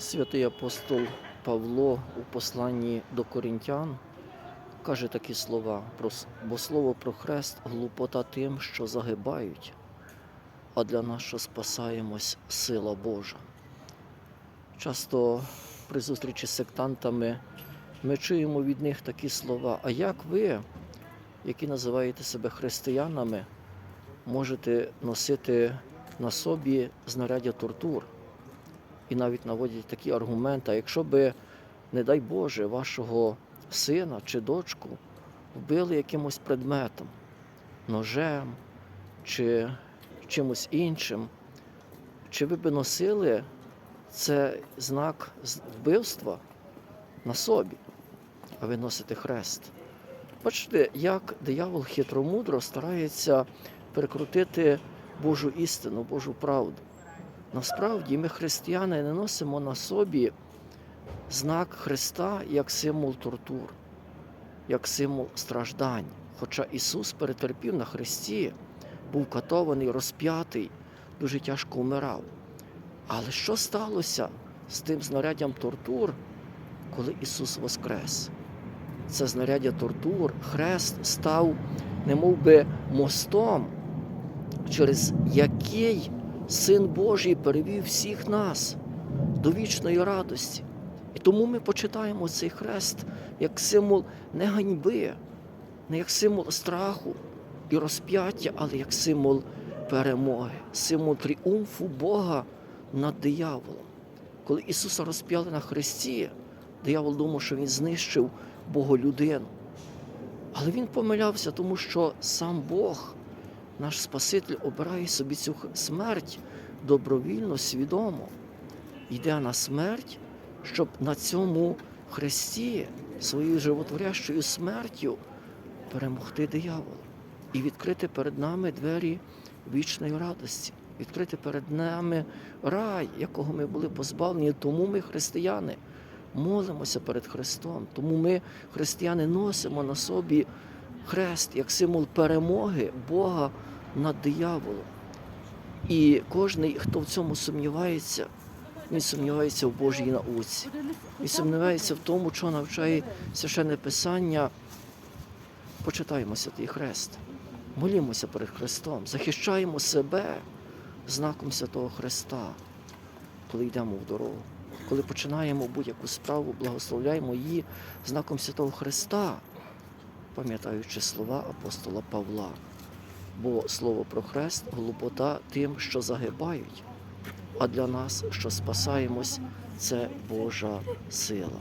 Святий апостол Павло у посланні до корінтян каже такі слова, бо слово про хрест глупота тим, що загибають, а для нас, що спасаємось, сила Божа. Часто при зустрічі з сектантами ми чуємо від них такі слова. А як ви, які називаєте себе християнами, можете носити на собі знаряддя тортур? І навіть наводять такі аргументи. Якщо би, не дай Боже, вашого сина чи дочку вбили якимось предметом, ножем чи чимось іншим, чи ви би носили це знак вбивства на собі, а ви носите хрест? Бачите, як диявол хитромудро старається перекрутити Божу істину, Божу правду. Насправді ми, християни, не носимо на собі знак Христа як символ тортур, як символ страждань. Хоча Ісус перетерпів на Христі, був катований, розп'ятий, дуже тяжко вмирав. Але що сталося з тим знаряддям тортур, коли Ісус воскрес? Це знаряддя тортур, хрест став немов би мостом, через який Син Божий перевів всіх нас до вічної радості. І тому ми почитаємо цей хрест як символ не ганьби, не як символ страху і розп'яття, але як символ перемоги, символ тріумфу Бога над дияволом. Коли Ісуса розп'яли на хресті, диявол думав, що Він знищив Боголюдину. Але він помилявся, тому що сам Бог наш Спаситель обирає собі цю смерть добровільно, свідомо. Йде на смерть, щоб на цьому хресті своєю животворящою смертю перемогти диявола і відкрити перед нами двері вічної радості, відкрити перед нами рай, якого ми були позбавлені. Тому ми, християни, молимося перед Христом. Тому ми, християни, носимо на собі хрест як символ перемоги Бога над дияволом. І кожен, хто в цьому сумнівається, він сумнівається в Божій науці. Він сумнівається в тому, що навчає священне Писання. Почитаємо святий хрест, молімося перед Христом, захищаємо себе знаком Святого Христа, коли йдемо в дорогу. Коли починаємо будь-яку справу, благословляємо її знаком Святого Христа, пам'ятаючи слова апостола Павла. Бо слово про хрест глупота тим, що загибають, а для нас, що спасаємось, це Божа сила.